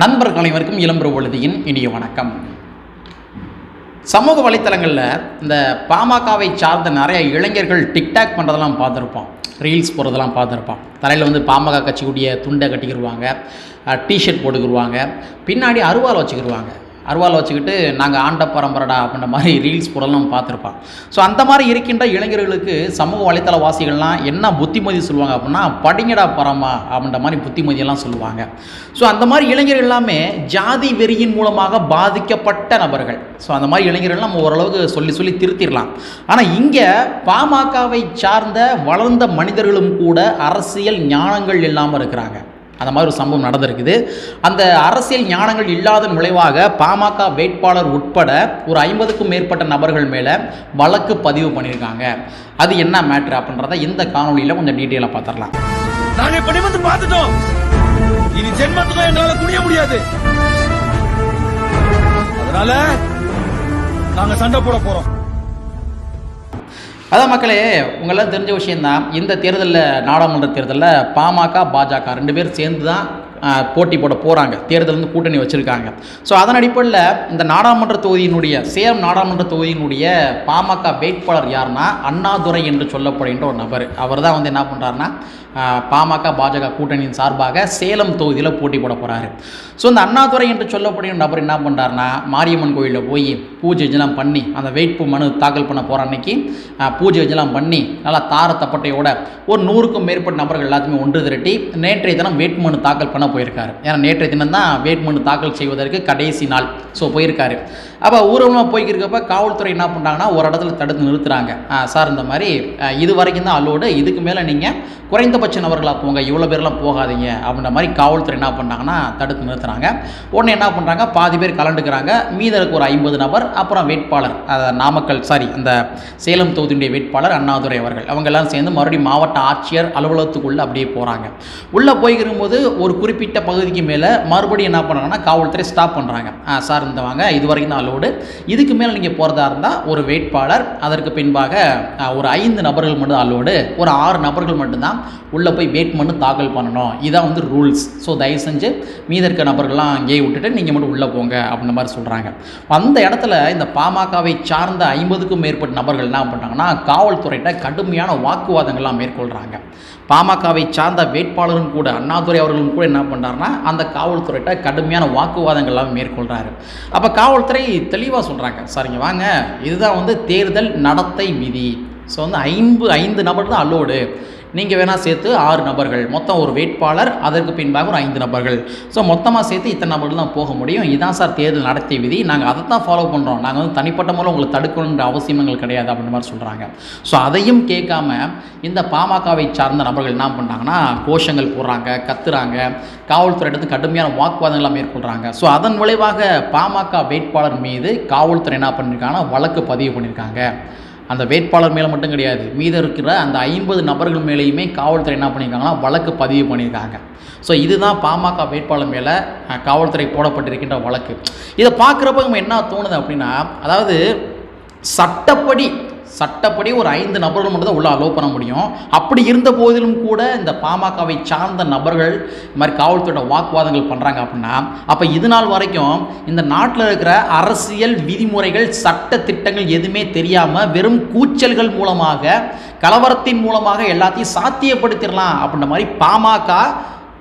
நண்பர்கள் அனைவருக்கும் இளம்பெரு ஒழுதியின் இனிய வணக்கம். சமூக வலைத்தளங்களில் இந்த பாமகவை சார்ந்த நிறைய இளைஞர்கள் டிக்டாக் பண்ணுறதெல்லாம் பார்த்துருப்போம். ரீல்ஸ் போகிறதெல்லாம் பார்த்துருப்போம். தலையில் வந்து பாமக கட்சிக்குடைய துண்டை கட்டிக்கிடுவாங்க டிஷர்ட் போட்டுக்கிடுவாங்க பின்னாடி அருவாள் வச்சுக்கிடுவாங்க அருவாள் வச்சுக்கிட்டு நாங்கள் ஆண்ட பரம்பரடா அப்படின்ற மாதிரி ரீல்ஸ் போடலாம் பார்த்துருப்பான் ஸோ அந்த மாதிரி இருக்கின்ற இளைஞர்களுக்கு சமூக வலைத்தள வாசிகள்லாம் என்ன புத்திமதி சொல்லுவாங்க அப்படின்னா படிங்கடா பரமா அப்படின்ற மாதிரி புத்திமதியெல்லாம் சொல்லுவாங்க. ஸோ அந்த மாதிரி இளைஞர்கள் எல்லாமே ஜாதி வெறியின் மூலமாக பாதிக்கப்பட்ட நபர்கள். ஸோ அந்த மாதிரி இளைஞர்கள் நம்ம ஓரளவுக்கு சொல்லி சொல்லி திருத்திடலாம். ஆனால் இங்கே பாமகவை சார்ந்த வளர்ந்த மனிதர்களும் கூட அரசியல் ஞானங்கள் இல்லாமல் இருக்கிறாங்க. அந்த மாதிரி ஒரு சம்பவம் நடந்திருக்குது. அந்த அரசியல் ஞானங்கள் இல்லாத நுழைவாக பாமக வேட்பாளர் உட்பட ஒரு ஐம்பதுக்கும் மேற்பட்ட நபர்கள் மேலே வழக்கு பதிவு பண்ணியிருக்காங்க. அது என்ன மேட்ரு அப்படின்றத இந்த காணொலியில் கொஞ்சம் டீட்டெயிலாக பார்த்துடலாம். நாங்கள் இப்படி வந்து பார்த்துட்டோம். இனி ஜென்மத்துக்கும் எங்களால் குனிய முடியாது. அதனால நாங்கள் சண்டை போட போகிறோம் அதான் மக்களே உங்களாம் தெரிஞ்ச விஷயந்தான் இந்த தேர்தலில் நாடாளுமன்ற தேர்தலில் பாமக பாஜக ரெண்டு பேரும் சேர்ந்து தான் போட்டி போட போகிறாங்க தேர்தல் வந்து கூட்டணி வச்சுருக்காங்க. ஸோ அதன் அடிப்படையில் இந்த நாடாளுமன்ற தொகுதியினுடைய சேலம் நாடாளுமன்ற தொகுதியினுடைய பாமக வேட்பாளர் யாருன்னா அண்ணாதுரை என்று சொல்லப்படுகின்ற ஒரு நபர். அவர் தான் வந்து என்ன பண்ணுறாருன்னா பாமக பாஜக கூட்டணியின் சார்பாக சேலம் தொகுதியில் போட்டி போட போகிறாரு ஸோ இந்த அண்ணாதுரை என்று சொல்லப்படும் நபர் என்ன பண்ணுறாருன்னா மாரியம்மன் கோயிலில் போய் பூஜை இதெல்லாம் பண்ணி அந்த வேட்பு மனு தாக்கல் பண்ண போகிற அன்னைக்கு பூஜை இதெல்லாம் பண்ணி நல்லா தார தப்பட்டையோட ஒரு நூறுக்கும் மேற்பட்ட நபர்கள் எல்லாத்தையுமே ஒன்று திரட்டி நேற்றைய தினம் வேட்புமனு தாக்கல் பண்ண போயிருக்காரு. ஏன்னா நேற்றைய தினம் தான் வேட்புமனு தாக்கல் செய்வதற்கு கடைசி நாள். ஸோ போயிருக்காரு. அப்போ ஊர்வலமாக போய்க்கிருக்கப்ப காவல்துறை என்ன பண்ணுறாங்கன்னா ஒரு இடத்துல தடுத்து நிறுத்துகிறாங்க சார் இந்த மாதிரி இது வரைக்கும் தான் அலோடு இதுக்கு மேலே நீங்கள் குறைந்தபட்ச நபர்களாக போங்க இவ்வளோ பேர்லாம் போகாதீங்க அப்படின்ற மாதிரி காவல்துறை என்ன பண்ணாங்கன்னா தடுத்து நிறுத்துறாங்க. உடனே என்ன பண்ணுறாங்க பாதி பேர் கலண்டுக்கிறாங்க மீதருக்கு ஒரு ஐம்பது நபர் அப்புறம் வேட்பாளர் நாமக்கல் சாரி அந்த சேலம் தொகுதியுடைய வேட்பாளர் அண்ணாதுரை அவர்கள். அவங்க எல்லாம் சேர்ந்து மறுபடியும் மாவட்ட ஆட்சியர் அலுவலகத்துக்குள்ளே அப்படியே போகிறாங்க உள்ளே போய்க்கிருக்கும்போது ஒரு குறிப்பிட்ட பகுதிக்கு மேலே மறுபடியும் என்ன பண்ணுறாங்கன்னா காவல்துறை ஸ்டாப் பண்ணுறாங்க சார் இந்த வாங்க இது வரைக்கும் தான் அலோடு இதுக்கு மேலே நீங்கள் போகிறதா இருந்தால் ஒரு வேட்பாளர் அதற்கு பின்பாக ஒரு ஐந்து நபர்கள் மட்டும் அலோடு ஒரு ஆறு நபர்கள் மட்டும்தான் உள்ளே போய் வேட்புமனு தாக்கல் பண்ணணும். இதான் வந்து ரூல்ஸ் ஸோ தயவு செஞ்சு மீத இருக்க நபர்கள்லாம் அங்கேயே விட்டுட்டு நீங்கள் மட்டும் உள்ளே போங்க அப்படின்ற மாதிரி சொல்கிறாங்க அந்த இடத்துல இந்த பாமகவை சார்ந்த ஐம்பதுக்கும் மேற்பட்ட நபர்கள் என்ன பண்ணுறாங்கன்னா காவல்துறையிட்ட கடுமையான வாக்குவாதங்கள்லாம் மேற்கொள்கிறாங்க பாமகவை சார்ந்த வேட்பாளரும் கூட அண்ணாதுரை அவர்களும் கூட என்ன பண்ணுறாருன்னா அந்த காவல்துறையிட்ட கடுமையான வாக்குவாதங்கள்லாம் மேற்கொள்கிறாரு அப்போ காவல்துறை தெளிவாக சொல்கிறாங்க சரிங்க வாங்க. இதுதான் வந்து தேர்தல் நடத்தை விதி. ஸோ வந்து ஐம்பு ஐந்து நபர் தான் அலோடு நீங்கள் வேணால் சேர்த்து ஆறு நபர்கள். மொத்தம் ஒரு வேட்பாளர் அதற்கு பின்பாக ஒரு ஐந்து நபர்கள். ஸோ மொத்தமாக சேர்த்து இத்தனை நபர்கள் தான் போக முடியும். இதான் சார் தேர்தல் நடத்தை விதி. நாங்கள் அதை தான் ஃபாலோ பண்ணுறோம் நாங்கள் வந்து தனிப்பட்ட மூலம் உங்களை தடுக்கணுன்ற அவசியம் எங்களுக்கு கிடையாது அப்படின்ற மாதிரி சொல்கிறாங்க ஸோ அதையும் கேட்காம இந்த பாமகவை சார்ந்த நபர்கள் என்ன பண்ணுறாங்கன்னா கோஷங்கள் போடுறாங்க கத்துறாங்க. காவல்துறை எடுத்து கடுமையான வாக்குவாதங்களை மேற்கொள்கிறாங்க ஸோ அதன் விளைவாக பாமக வேட்பாளர் மீது காவல்துறை என்ன பண்ணியிருக்காங்கன்னா வழக்கு பதிவு பண்ணியிருக்காங்க அந்த வேட்பாளர் மேலே மட்டும் கிடையாது. மீதம் இருக்கிற அந்த ஐம்பது நபர்கள் மேலேயுமே காவல்துறை என்ன பண்ணியிருக்காங்கன்னா வழக்கு பதிவு பண்ணியிருக்காங்க ஸோ இதுதான் பாமக வேட்பாளர் மேலே காவல்துறை போடப்பட்டிருக்கின்ற வழக்கு. இதை பார்க்குறப்ப நம்ம என்ன தோணுது அப்படின்னா அதாவது சட்டப்படி சட்டப்படி ஒரு ஐந்து நபர்கள் மட்டும் தான் உள்ள அலோவ் பண்ண முடியும். அப்படி இருந்த போதிலும் கூட இந்த பாமகவை சார்ந்த நபர்கள் இந்த மாதிரி காவல்துறையோட வாக்குவாதங்கள் பண்ணுறாங்க அப்படின்னா அப்போ இது நாள் வரைக்கும் இந்த நாட்டில் இருக்கிற அரசியல் விதிமுறைகள் சட்ட திட்டங்கள் எதுவுமே தெரியாமல் வெறும் கூச்சல்கள் மூலமாக கலவரத்தின் மூலமாக எல்லாத்தையும் சாத்தியப்படுத்திடலாம் அப்படின்ற மாதிரி பாமக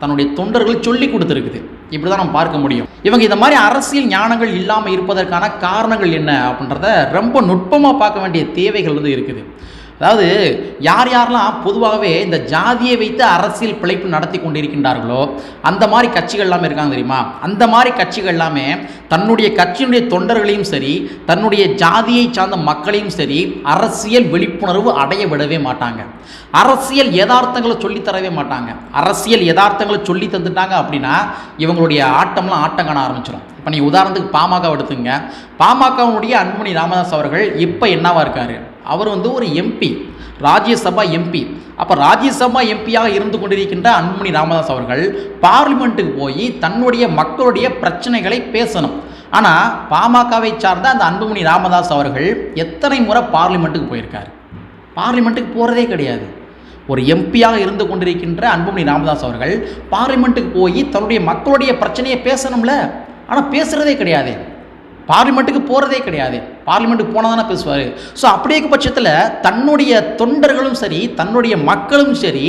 தன்னுடைய தொண்டர்கள் சொல்லி கொடுத்துருக்குது. இப்படி தான் நம்ம பார்க்க முடியும். இவங்க இந்த மாதிரி அரசியல் ஞானங்கள் இல்லாமல் இருப்பதற்கான காரணங்கள் என்ன அப்படின்றத ரொம்ப நுட்பமாக பார்க்க வேண்டிய தேவைகள் வந்து இருக்குது. அதாவது யார் யாரெல்லாம் பொதுவாகவே இந்த ஜாதியை வைத்து அரசியல் பிழைப்பு நடத்தி கொண்டிருக்கின்றார்களோ அந்த மாதிரி கட்சிகள் எல்லாமே இருக்காங்க தெரியுமா? அந்த மாதிரி கட்சிகள் எல்லாமே தன்னுடைய கட்சியினுடைய தொண்டர்களையும் சரி தன்னுடைய ஜாதியை சார்ந்த மக்களையும் சரி அரசியல் விழிப்புணர்வு அடைய விடவே மாட்டாங்க. அரசியல் யதார்த்தங்களை சொல்லித் தரவே மாட்டாங்க. அரசியல் யதார்த்தங்களை சொல்லி தந்துட்டாங்க அப்படின்னா இவங்களுடைய ஆட்டம்லாம் ஆட்டம் காண ஆரம்பிச்சிடும் இப்போ நீங்கள் உதாரணத்துக்கு பாமக எடுத்துங்க பாமகவுடைய அன்புமணி ராமதாஸ் அவர்கள் இப்போ என்னவா இருக்காரு? அவர் வந்து ஒரு எம்பி ராஜ்யசபா எம்பி அப்போ ராஜ்யசபா எம்பியாக இருந்து கொண்டிருக்கின்ற அன்புமணி ராமதாஸ் அவர்கள் பார்லிமெண்ட்டுக்கு போய் தன்னுடைய மக்களுடைய பிரச்சனைகளை பேசணும். ஆனால் பாமகவை சார்ந்த அந்த அன்புமணி ராமதாஸ் அவர்கள் எத்தனை முறை பார்லிமெண்ட்டுக்கு போயிருக்கார்? பார்லிமெண்ட்டுக்கு போகிறதே கிடையாது. ஒரு எம்பியாக இருந்து கொண்டிருக்கின்ற அன்புமணி ராமதாஸ் அவர்கள் பார்லிமெண்ட்டுக்கு போய் தன்னுடைய மக்களுடைய பிரச்சனையை பேசணும்ல. ஆனால் பேசுகிறதே கிடையாது. பார்லிமெண்ட்டுக்கு போகிறதே கிடையாது. பார்லிமெண்ட்டுக்கு போனால் தானே பேசுவார். ஸோ அப்படியே பட்சத்தில் தன்னுடைய தொண்டர்களும் சரி தன்னுடைய மக்களும் சரி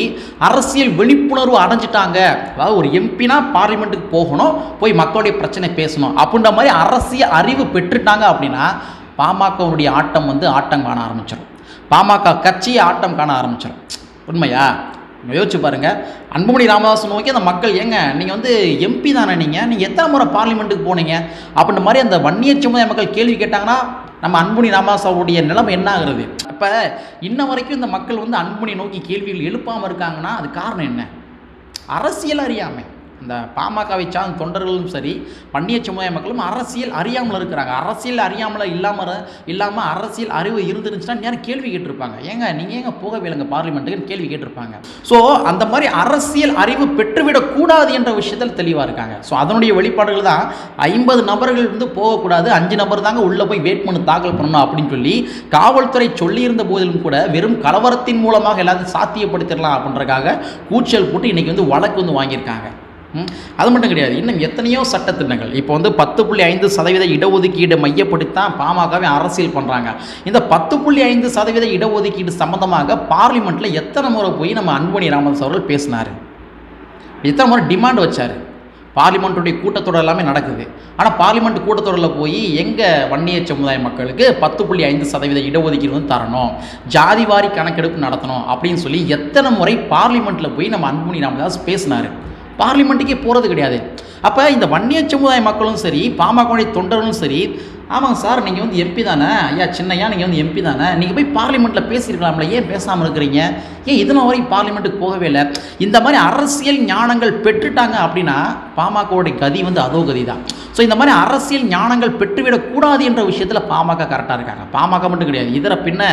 அரசியல் விழிப்புணர்வு அடைஞ்சிட்டாங்க. அதாவது ஒரு எம்பினா பார்லிமெண்ட்டுக்கு போகணும் போய் மக்களுடைய பிரச்சனை பேசணும். அப்படின்ற மாதிரி அரசியல் அறிவு பெற்றுட்டாங்க அப்படின்னா பாமகவுடைய ஆட்டம் வந்து ஆட்டம் காண ஆரம்பிச்சிடும் பாமக கட்சியை ஆட்டம் காண ஆரம்பிச்சிடும் உண்மையா? யோசிச்சு பாருங்கள் அன்புமணி ராமதாஸ் நோக்கி அந்த மக்கள் ஏங்க நீங்கள் வந்து எம்பி தானே நீங்கள் நீங்கள் எத்தனை முறை பார்லிமெண்ட்டுக்கு போனீங்க? அப்படின்ற மாதிரி அந்த வன்னியர் சமுதாய மக்கள் கேள்வி கேட்டாங்கன்னா நம்ம அன்புமணி ராமதாசாவுடைய நிலைமை என்ன ஆகுறது? அப்போ இன்ன வரைக்கும் இந்த மக்கள் வந்து அன்புமணி நோக்கி கேள்விகள் எழுப்பாமல் இருக்காங்கன்னா அது காரணம் என்ன? அரசியல் அறியாமை. இந்த பாமகவை சார்ந்த தொண்டர்களும் சரி வன்னிய சமுதாய மக்களும் அரசியல் அறியாமல் இருக்கிறாங்க. அரசியல் அறியாமல் இல்லாமல் இல்லாமல் அரசியல் அறிவு இருந்துருந்துச்சுன்னா நேரம் கேள்வி கேட்டிருப்பாங்க. ஏங்க நீங்கள் ஏங்க போகவே இல்லைங்க பார்லிமெண்ட்டுக்குன்னு கேள்வி கேட்டிருப்பாங்க. ஸோ அந்த மாதிரி அரசியல் அறிவு பெற்றுவிடக்கூடாது என்ற விஷயத்தில் தெளிவாக இருக்காங்க. ஸோ அதனுடைய வெளிப்பாடுகள் தான் ஐம்பது நபர்கள் வந்து போகக்கூடாது அஞ்சு நபர் தாங்க உள்ளே போய் வேட்புமனு தாக்கல் பண்ணணும் அப்படின்னு சொல்லி காவல்துறை சொல்லியிருந்த போதிலும் கூட வெறும் கலவரத்தின் மூலமாக எல்லாத்தையும் சாத்தியப்படுத்திடலாம் அப்படின்றக்காக கூச்சல் போட்டு இன்றைக்கி வந்து வழக்கு வந்து வாங்கியிருக்காங்க. அது மட்டும் கிடையாது. இன்னும் எத்தனையோ சட்டத்திட்டங்கள். இப்போ வந்து பத்து புள்ளி ஐந்து சதவீத இடஒதுக்கீடு மையப்படுத்தான் பாமகவே அரசியல் பண்ணுறாங்க இந்த பத்து புள்ளி ஐந்து சதவீத இடஒதுக்கீடு சம்பந்தமாக பார்லிமெண்ட்டில் எத்தனை முறை போய் நம்ம அன்புமணி ராமதாஸ் அவர்கள் பேசினார். எத்தனை முறை டிமாண்ட் வச்சார். பார்லிமெண்ட்டுடைய கூட்டத்தொடர் எல்லாமே நடக்குது. ஆனால் பார்லிமெண்ட் கூட்டத்தொடரில் போய் எங்கள் வன்னிய சமுதாய மக்களுக்கு பத்து புள்ளி ஐந்து சதவீத இடஒதுக்கீடு வந்து தரணும். ஜாதிவாரி கணக்கெடுப்பு நடத்தணும் அப்படின்னு சொல்லி எத்தனை முறை பார்லிமெண்ட்டில் போய் நம்ம அன்புமணி ராமதாஸ் பேசினார். பார்லிமெண்ட்டுக்கே போகிறது கிடையாது. அப்போ இந்த வன்னிய சமுதாய மக்களும் சரி பாமகவுடைய தொண்டர்களும் சரி ஆமாங்க சார் நீங்கள் வந்து எம்பி தானே? ஐயா சின்னையா நீங்கள் வந்து எம்பி தானே? நீங்கள் போய் பார்லிமெண்ட்டில் பேசியிருக்கலாம்ல ஏன் பேசாமல் இருக்கிறீங்க? ஏன் இதனால் வரைக்கும் பார்லிமெண்ட்டுக்கு போகவே இல்லை? இந்த மாதிரி அரசியல் ஞானங்கள் பெற்றுட்டாங்க அப்படின்னா பாமகவுடைய கதி வந்து அதோ கதி தான் ஸோ இந்த மாதிரி அரசியல் ஞானங்கள் பெற்றுவிடக்கூடாது என்ற விஷயத்தில் பாமக கரெக்டாக இருக்காங்க. பாமக மட்டும் கிடையாது. இதர பின்ன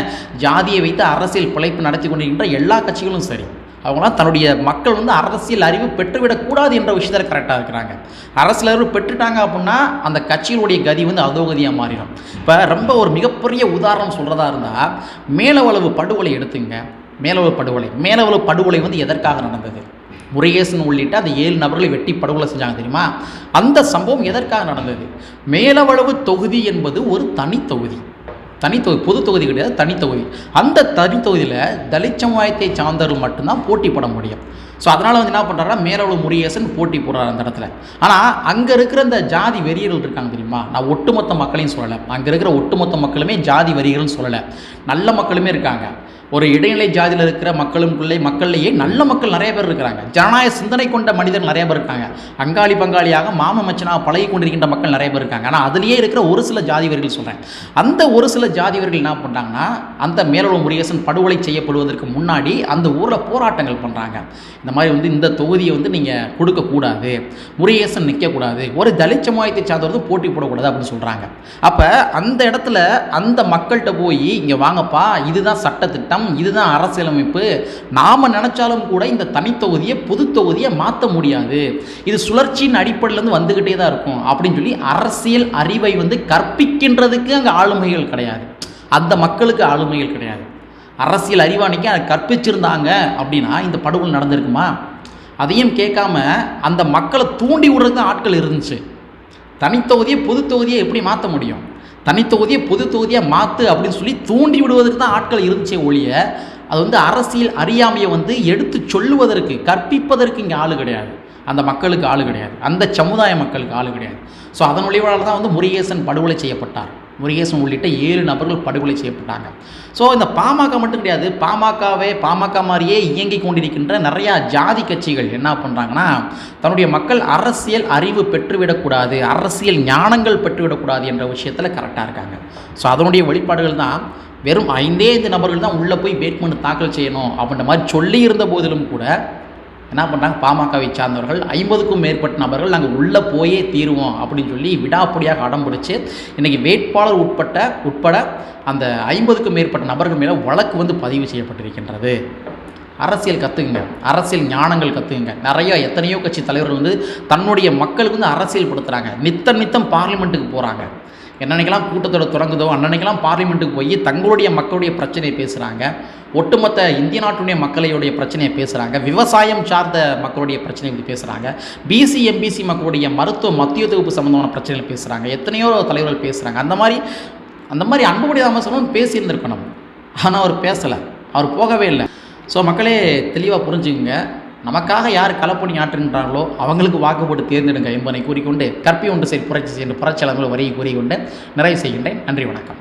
ஜாதியை வைத்து அரசியல் பிழைப்பு நடத்தி கொண்டிருக்கின்ற எல்லா கட்சிகளும் சரி. அவங்களாம் தன்னுடைய மக்கள் வந்து அரசியல் அறிவு பெற்றுவிடக்கூடாது என்ற விஷயத்தில் கரெக்டாக இருக்கிறாங்க. அரசியல் அறிவு பெற்றுட்டாங்க அப்படின்னா அந்த கட்சியினுடைய கதி வந்து அதோகதியாக மாறிடும். இப்போ ரொம்ப ஒரு மிகப்பெரிய உதாரணம் சொல்கிறதா இருந்தால் மேலவளவு படுகொலை எடுத்துங்க. மேலவளவு படுகொலை. மேலவளவு படுகொலை வந்து எதற்காக நடந்தது? முருகேசன் உள்ளிட்ட அந்த ஏழு நபர்களை வெட்டி படுகொலை செஞ்சாங்க தெரியுமா? அந்த சம்பவம் எதற்காக நடந்தது? மேலவளவு தொகுதி என்பது ஒரு தனி தொகுதி. தனித்தொகுதி பொது தொகுதி கிடையாது தனித்தொகுதி. அந்த தனித்தொகுதியில் தலித் சமுதாயத்தை சார்ந்தவர்கள் மட்டும்தான் போட்டி போட முடியும். ஸோ அதனால் வந்து என்ன பண்ணுறாருன்னா மேலவளவு முருகேசன் போட்டி போடுறாரு அந்த இடத்துல. ஆனால் அங்கே இருக்கிற இந்த ஜாதி வெறியர்கள் இருக்காங்க தெரியுமா? நான் ஒட்டுமொத்த மக்களையும் சொல்லலை. அங்கே இருக்கிற ஒட்டுமொத்த மக்களுமே ஜாதி வெறிகள்னு சொல்லலை. நல்ல மக்களுமே இருக்காங்க. ஒரு இடைநிலை ஜாதியில் இருக்கிற மக்களுக்குள்ளே மக்கள்லேயே நல்ல மக்கள் நிறைய பேர் இருக்கிறாங்க. ஜனநாயக சிந்தனை கொண்ட மனிதர்கள் நிறைய பேர் இருக்காங்க. அங்காளி பங்காளியாக மாம மச்சனாக பழகி கொண்டிருக்கின்ற மக்கள் நிறைய பேர் இருக்காங்க. ஆனால் அதுலேயே இருக்கிற ஒரு சில ஜாதிவர்கள் சொல்கிறேன் அந்த ஒரு சில ஜாதிவர்கள் என்ன பண்ணுறாங்கன்னா அந்த மேலோட முருகேசன் படுகொலை செய்யப்படுவதற்கு முன்னாடி அந்த ஊரில் போராட்டங்கள் பண்ணுறாங்க இந்த மாதிரி வந்து இந்த தொகுதியை வந்து நீங்கள் கொடுக்கக்கூடாது முருகேசன் நிற்கக்கூடாது ஒரு தலித் சமுதாயத்தை சார்ந்தவர்கள் போட்டி போடக்கூடாது அப்படின்னு சொல்கிறாங்க அப்போ அந்த இடத்துல அந்த மக்கள்கிட்ட போய் இங்கே வாங்கப்பா இதுதான் சட்டத்திட்டம். இதுதான் அரசியலமைப்பு. நாம் நினச்சாலும் கூட இந்த தனித்தொகுதியை பொது தொகுதியை மாற்ற முடியாது. இது சுழற்சியின் அடிப்படையிலேருந்து வந்துக்கிட்டே தான் இருக்கும். அப்படின்னு சொல்லி அரசியல் அறிவை வந்து கற்பிக்கின்றதுக்கு அங்கே ஆளுமைகள் கிடையாது. அந்த மக்களுக்கு ஆளுமைகள் கிடையாது. அரசியல் அறிவாணிக்கு அதை கற்பிச்சிருந்தாங்க அப்படின்னா இந்த படுகொலை நடந்திருக்குமா? அதையும் கேட்காம அந்த மக்களை தூண்டி விடுறதுக்கு தான் ஆட்கள் இருந்துச்சு. தனித்தொகுதியை பொது தொகுதியை எப்படி மாற்ற முடியும்? தனித்தொகுதியை பொது தொகுதியாக மாற்று அப்படின்னு சொல்லி தூண்டி விடுவதற்கு தான் ஆட்கள் இருந்துச்சே ஒழிய அது வந்து அரசியல் அறியாமையை வந்து எடுத்து சொல்லுவதற்கு கற்பிப்பதற்கு இங்கே ஆள் கிடையாது. அந்த மக்களுக்கு ஆள் கிடையாது. அந்த சமுதாய மக்களுக்கு ஆள் கிடையாது. ஸோ அதன் விளைவால் தான் வந்து முருகேசன் படுகொலை செய்யப்பட்டார். முருகேசன் உள்ளிட்ட ஏழு நபர்கள் படுகொலை செய்யப்பட்டாங்க. ஸோ இந்த பாமக மட்டும் கிடையாது. பாமகவே பாமக மாதிரியே இயங்கிக் கொண்டிருக்கின்ற நிறையா ஜாதி கட்சிகள் என்ன பண்ணுறாங்கன்னா தன்னுடைய மக்கள் அரசியல் அறிவு பெற்றுவிடக்கூடாது அரசியல் ஞானங்கள் பெற்றுவிடக்கூடாது என்ற விஷயத்தில் கரெக்டாக இருக்காங்க. ஸோ அதனுடைய வெளிப்பாடுகள் தான் வெறும் ஐந்தே ஐந்து நபர்கள் தான் உள்ளே போய் வேட்புமனு தாக்கல் செய்யணும் அப்படின்ற மாதிரி சொல்லி இருந்த போதிலும் கூட என்ன பண்ணுறாங்க பாமகவை சார்ந்தவர்கள் ஐம்பதுக்கும் மேற்பட்ட நபர்கள் நாங்கள் உள்ளே போயே தீருவோம் அப்படின்னு சொல்லி விடாப்படியாக அடம் பிடிச்சி இன்றைக்கி வேட்பாளர் உட்பட்ட உட்பட அந்த ஐம்பதுக்கும் மேற்பட்ட நபர்கள் மேலே வழக்கு வந்து பதிவு செய்யப்பட்டிருக்கின்றது. அரசியல் கற்றுக்குங்க அரசியல் ஞானங்கள் கற்றுக்குங்க நிறையா எத்தனையோ கட்சி தலைவர்கள் வந்து தன்னுடைய மக்களுக்கு வந்து அரசியல் படுத்துகிறாங்க நித்தம் நித்தம் பார்லிமெண்ட்டுக்கு போகிறாங்க என்னன்னைக்கெல்லாம் கூட்டத்தோட தொடங்குதோ அன்னன்னைக்கெல்லாம் பார்லிமெண்ட்டுக்கு போய் தங்களுடைய மக்களுடைய பிரச்சனையை பேசுகிறாங்க ஒட்டுமொத்த இந்திய நாட்டுடைய மக்களுடைய பிரச்சனையை பேசுகிறாங்க விவசாயம் சார்ந்த மக்களுடைய பிரச்சனையை இப்படி பேசுகிறாங்க பிசி எம்பிசி மக்களுடைய மருத்துவ மத்திய தொகுப்பு சம்மந்தமான பிரச்சனைகள் பேசுகிறாங்க எத்தனையோ தலைவர்கள் பேசுகிறாங்க அந்த மாதிரி அந்த மாதிரி அன்புடைய அமைச்சரும் பேசியிருந்திருக்கணும். ஆனால் அவர் பேசலை. அவர் போகவே இல்லை. ஸோ மக்களே தெளிவாக புரிஞ்சுக்குங்க. நமக்காக யார் களப்பணி ஆற்றுகின்றார்களோ அவங்களுக்கு வாக்கு போட்டு தேர்ந்தெடுங்க என்பதை கூறிக்கொண்டு கற்பி ஒன்று சரி புரட்சி செய்கின்ற புரட்சியாளர்கள் வரியை கூறிக்கொண்டு நிறைவு செய்கின்றேன். நன்றி வணக்கம்.